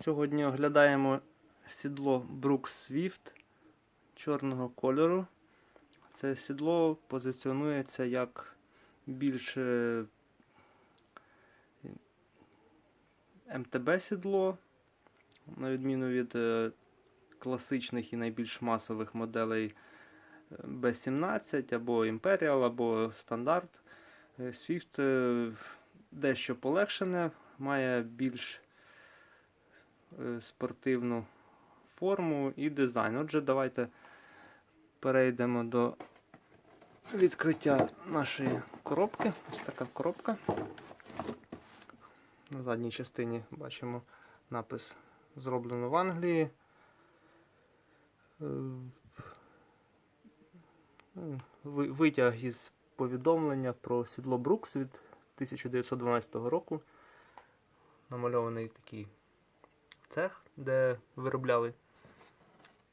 Сьогодні оглядаємо сідло Brooks Swift чорного кольору. Це сідло позиціонується як більше МТБ сідло, на відміну від е, класичних і найбільш масових моделей е, B17 або Imperial, або. Е, Swift е, дещо полегшене, має більш е, спортивну форму і дизайн. Отже, давайте перейдемо до відкриття нашої коробки. Ось така коробка. На задній частині бачимо напис зроблено в Англії. Е, ви- Витяг із повідомлення про сідло Брукс від 1912 року. Намальований такий цех, де виробляли.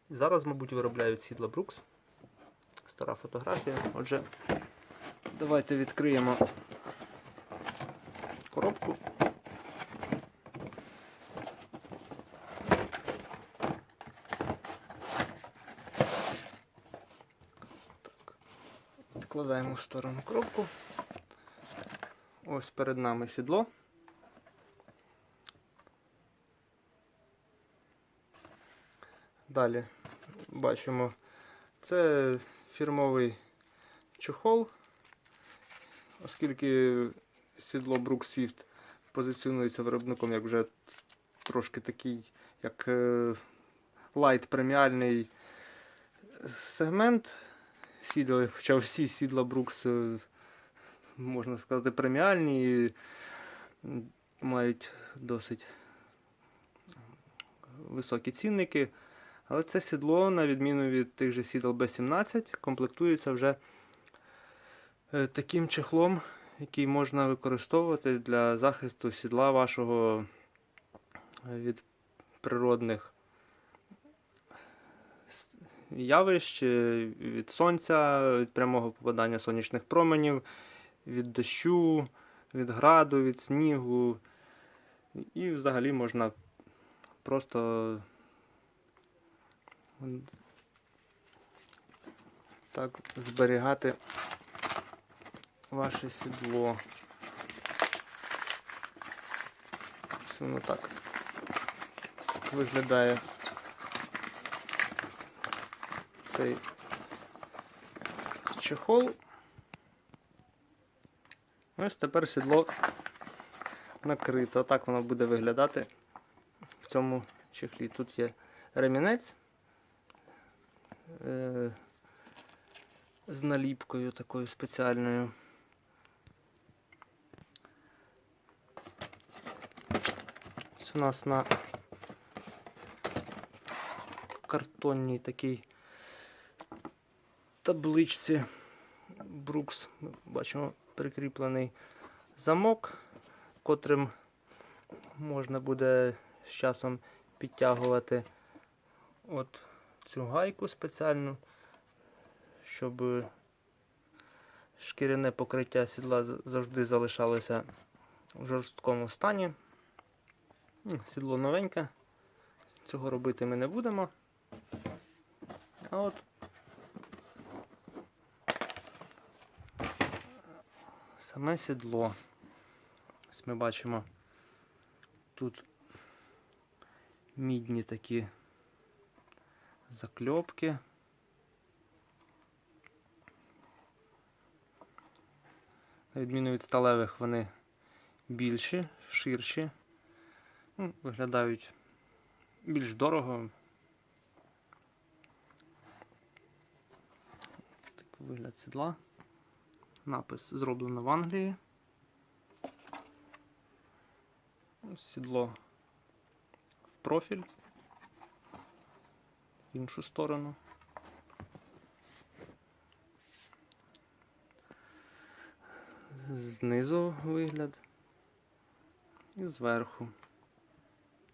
Зараз, мабуть, виробляють сідла Брукс. Стара фотографія. Отже, давайте відкриємо коробку. Так. Відкладаємо в сторону коробку. Ось перед нами сідло. Далі бачимо, це фірмовий чохол, оскільки сідло Brook Swift позиціонується виробником як вже трошки такий, як е, лайт преміальний сегмент сідла, хоча всі сідла Брукс, е, можна сказати, преміальні і мають досить високі цінники. Але це сідло, на відміну від тих же сідл B17, комплектується вже е, таким чехлом, який можна використовувати для захисту сідла вашого е, від природних явищ, е, від сонця, від прямого попадання сонячних променів, від дощу, від граду, від снігу. І взагалі можна просто так зберігати ваше сідло. Ось воно так виглядає цей чехол. Ось тепер сідло накрито. Так воно буде виглядати в цьому чехлі. Тут є ремінець е, з наліпкою такою спеціальною. Ось у нас на картонній такій табличці Брукс ми бачимо прикріплений замок, котрим можна буде з часом підтягувати от цю гайку спеціальну, щоб шкіряне покриття сідла завжди залишалося в жорсткому стані. Сідло новеньке, цього робити ми не будемо. А от саме сідло. Ось ми бачимо тут мідні такі закльопки. На відміну від сталевих вони більші, ширші. Ну, Виглядають більш дорого. Такий вигляд сідла. Напис зроблено в Англії. Сідло в профіль іншу сторону. Знизу вигляд і зверху.